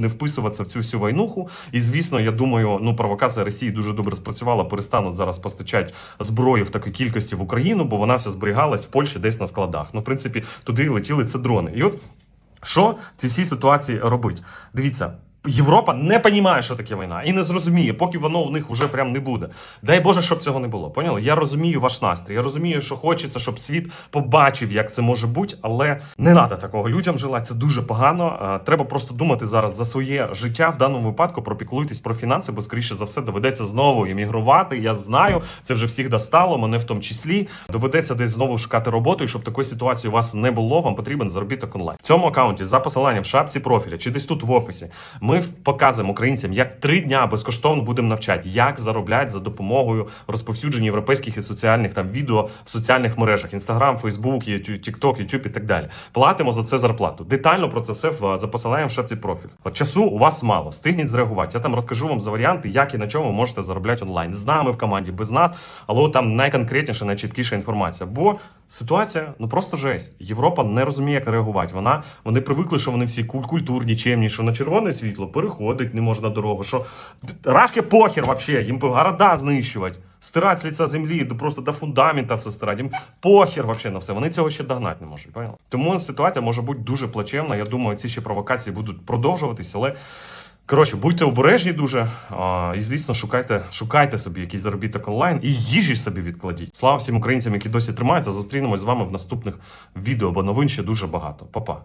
не вписуватися в цю всю войнуху. І звісно, я думаю, ну провокація Росії дуже добре спрацювала. Перестануть зараз постачати зброю в такій кількості в Україну, бо вона вся зберігалась в Польщі десь на складах. Ну, в принципі, туди летіли це дрони. І от що ці всі ситуації робить? Дивіться. Європа не розуміє, що таке війна, і не зрозуміє, поки воно у них вже прям не буде. Дай Боже, щоб цього не було. Поняли? Я розумію ваш настрій. Я розумію, що хочеться, щоб світ побачив, як це може бути, але не треба такого людям желати. Це дуже погано. Треба просто думати зараз за своє життя. В даному випадку пропіклуйтесь про фінанси, бо скоріше за все доведеться знову іммігрувати. Я знаю, це вже всіх достало, мене в тому числі. Доведеться десь знову шукати роботу, і щоб такої ситуації у вас не було, вам потрібен заробіток онлайн. В цьому аккаунті за посиланням в шапці профіля чи десь тут в офісі. Ми показуємо українцям, як три дня безкоштовно будемо навчати, як заробляти за допомогою розповсюдження європейських і соціальних там відео в соціальних мережах: Інстаграм, Фейсбук, Тікток, Ютуб і так далі. Платимо за це зарплату. Детально про це все в за посиланням в шапці профіль. От часу у вас мало. Стигніть зреагувати. Я там розкажу вам за варіанти, як і на чому можете заробляти онлайн. З нами в команді, без нас, але там найконкретніша, найчіткіша інформація. Бо ситуація ну просто жесть. Європа не розуміє, як реагувати. Вона вони привикли, що вони всі куль- культурні, чемні, що на червоне світло переходить не можна дорогу. Що рашки похер вообще, їм города знищувати. Стирати з лиця землі, просто до фундамента все стирати. Їм похер вообще на все. Вони цього ще догнати не можуть. Поняли? Тому ситуація може бути дуже плачевна. Я думаю, ці ще провокації будуть продовжуватись, але. Коротше, будьте обережні дуже. А, і звісно, шукайте, шукайте собі якийсь заробіток онлайн і їжі собі відкладіть. Слава всім українцям, які досі тримаються. Зустрінемось з вами в наступних відео, бо новин ще дуже багато. Па-па.